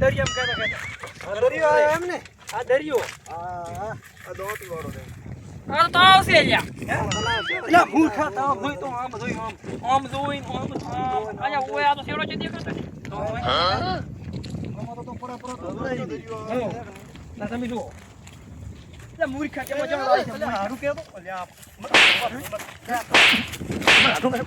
દરિયામાં કહેતા કહેતા દરિયો આવ્યો એમ ને આ દરિયો. આ દોટી વાળો આ તો આવશે લ્યા. એટલે મૂર્ખા તાવ તો આમ જોઈ આમ. આમ જોઈ આમ આમ આયા ઓય આ તો શેરો છે દેખાતો તો. અમારો તો પરા પરા તો દરિયો ના તમે જુઓ. મૂર્ખા આવી છે. હારું તો મારા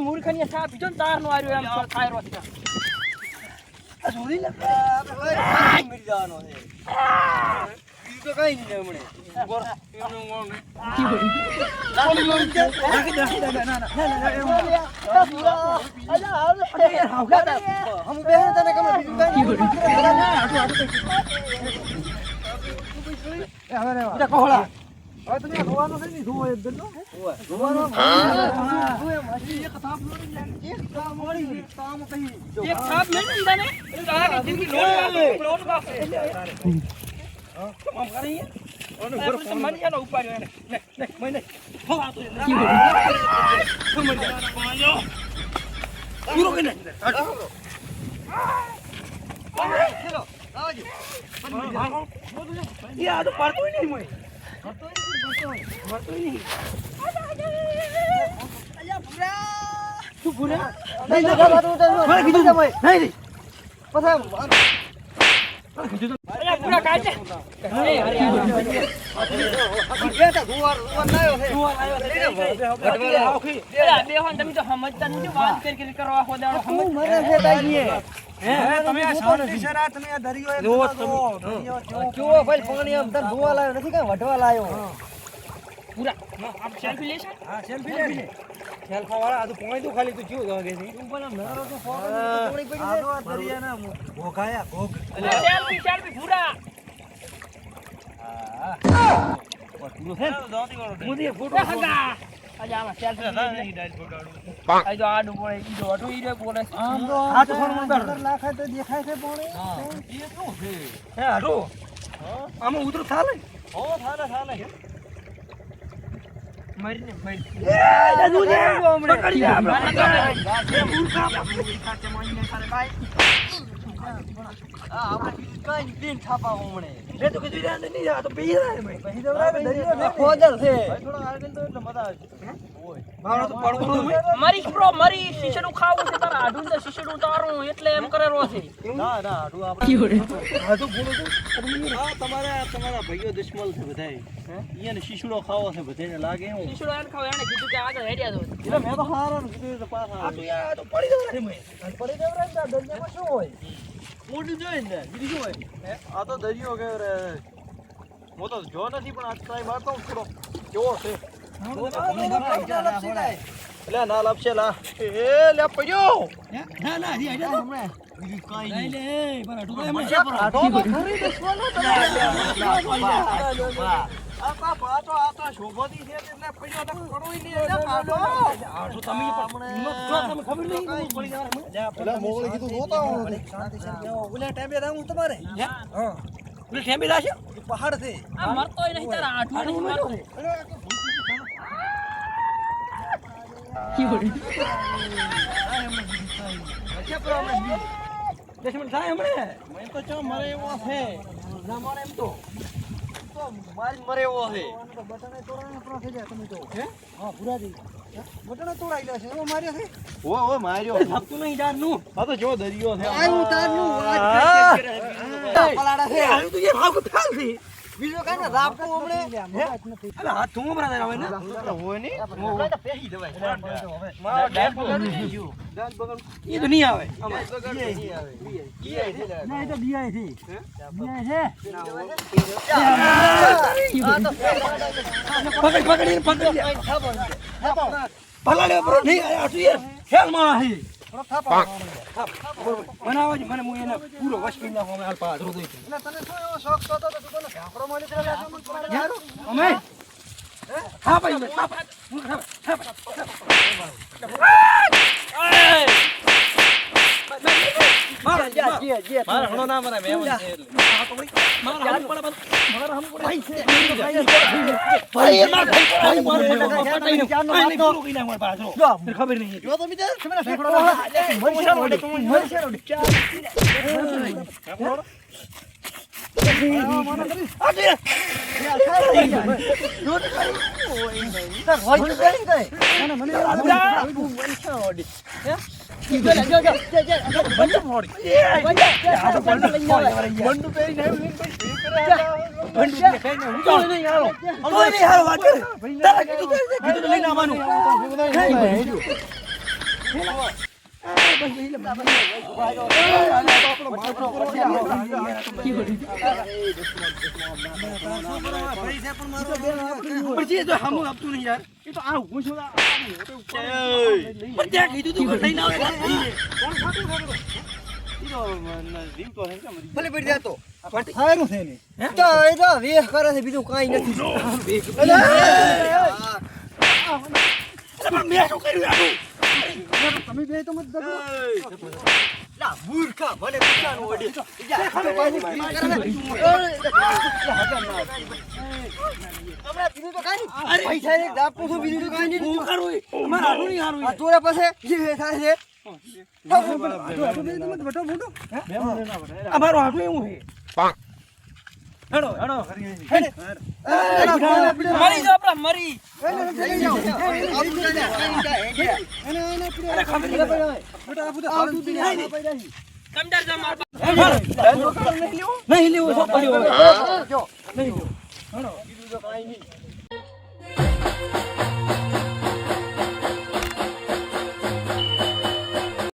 મૂર્ખાની આ ચા પીધો ને તારનો એમ તો છે. તો કાંઈ નહીં હમણે. કાંઈ નહીં. કોહળા. હવે તમે ધોવાનો છે ને, ધોવો એક દંડો. ધોવાનો. એક થાપ જાય. એક થાપ મળી આમ કઈ એક છાપ લઈ ને તને એટલે તો આખી જિંદગી લોટ કાપે. આમ કરે યાર. આ પછી ઉપાડ્યો એને. મને. હો, આ તો લે. હો, મને. પૂરો કરી નાખ. આ તો પાડતોય નહીં મોય. પાડતોય નહીં. નહીં, નહીં, તો ઉતારજો. મારે કીધું નહીં, નહીં. પછી પૂરા કાઢ હોન તમે તો સમજતા નથી વાત કરી કરી કરો આખો દાડો. તું સમજ મને છે તાઈએ. હે, તમે આ જુઓ ભાઈ પાણી આમ ધોવા લાવ્યો નથી કઈ વઢવા લાવ્યો પૂરા. આપ સેલ્ફી લેશો? હા, સેલ્ફી લે. સેલ્ફા વાળા, આ તો પોઈ તો ખાલી તું કેવું લાગે છે? તું પણ નરો તો ફોટો પડી જાય. સેલ્ફી સેલ્ફી પૂરા. મોદીએ ફોટો એ હગા. આજે આમાં સેલ્ફી આ જો આડું બોલે ઈ જો અટુ ઈ રે બોલે આમ તો લાખાય દેખાય છે પાણી. હે, હાડો. આમાં ઉતરું થાલે? મરીને મરી એ, છે. પકડી લે! આપણે. મૂર્ખા આપણે બીજું કાંઈ નહીં, ભાઈઓ દુશ્મન બધાય. એને શીશડો ખાવો છે બધાને લાગે એવું. શીશડું એને કીધું આગળ મેં તો હારાનું કીધું પડી જવાય પડી દરિયામાં શું હોય? મોટું જોઈએ ને, બીજું શું હોય? આ તો દરિયો કે રે. હું તો જો નથી પણ આ ટ્રાય મારતો હું થોડો. કેવો છે? એટલે ના લાપશે, લા. એ, લે, પડ્યો. ના, ના, હજી હજી હમણાં બીજું કાંઈ નહીં. લે, પણ તો એમાં છે પણ. તો ખરી દુશ્મનો તમે. આ બાપ, તો- આ તો શોભતી છે એટલે પડ્યો તો પડોય નહીં, એટલે પાડો. હાડું તમે હિંમત જો તમે ખબર નહીં કે પડી જવાય પેલા મોગલે કીધું નહોતા આવવાનું. ઓલા ટાઈમે રાહું તમારે? હે? પેલી ઠેંબી લાશે? પહાડ છે. આ મરતોય નહીં તારા આઠું નહીં ઉમેરો દસ મિનિટ થાય હમણે. મેં તો ચો મરે એવો છે. ના મળે એમ તો. તો માલ મરેવો છે બટને તોડાનો પ્રો થઈ જાય તમે તો હે? હા ભુરાજી બટને તોડાઈ લે છે. એવો માર્યો છે? ઓ ઓ માર્યો. થાકતું નહીં ડાળનું. આ તો જો દરિયો છે. પલાડા તો યાર હાવ થાલ છે. બીજો કાંઈ ના રાખવું હમણે હે? અલે હાથ ધોવા બરાબર આવે ને હોય ને કાંઈ તો પહેરી દેવાય મારો ડેડ બગાડું છે જીવ. એ તો નહીં આવે. આમાં. ના, એ તો દિયાય છે. દિયાય છે. પકડ પકડી પકડી. લે. બ્રો નહીં આ આટલું યાર ખ્યાલમાં હે બનાવો જ મને હું એને પૂરો વશ કરી નાખું અમે હાલ પાછળ દઈ. એટલે તને શું એવો શોખ થતો તો તું તને લાગ્યો મને તમારે યાર, અમે હા ભાઈ થાપ થાપ ભાઈ. હા ભાઈ, હા ભાઈ. મારો મારો. મારા હણો ના મરાય, મેં એટલે. મારો હાથ પડે. મારો હાથ ભાઈ, એ ભાઈ પડે. મારો પડે. પટાઈ નાખ. આઈ નહીં, પૂરું કરી નાખ મારા પાછળ. તને ખબર નહીં જો તો બીજા તમે ઢાંકણો લાગ્યો. મરી છે રોડી. મરી છે રોડી. કરી દે. મને લઈને આવવાનું. બીજું કઈ નથી તમે બે તો મત. લા, મૂર્ખા, મને ઓડી. નહીં. પૈસા એક આપું છું, બીજું તો કાંઈ નહીં. હું કરું હારું નહીં હારું પાસે જે થાય છે આટલો બે તો મત બટો મોટો. આ મારું હારું એવું છે હેડો હેડો. મરી જાઓ આપણા મરી. નહીં હાલતું જ નહીં. જા માર નહીં લેવું શું કર્યું હવે? જો. નહીં બીજું તો કાંઈ નહીં.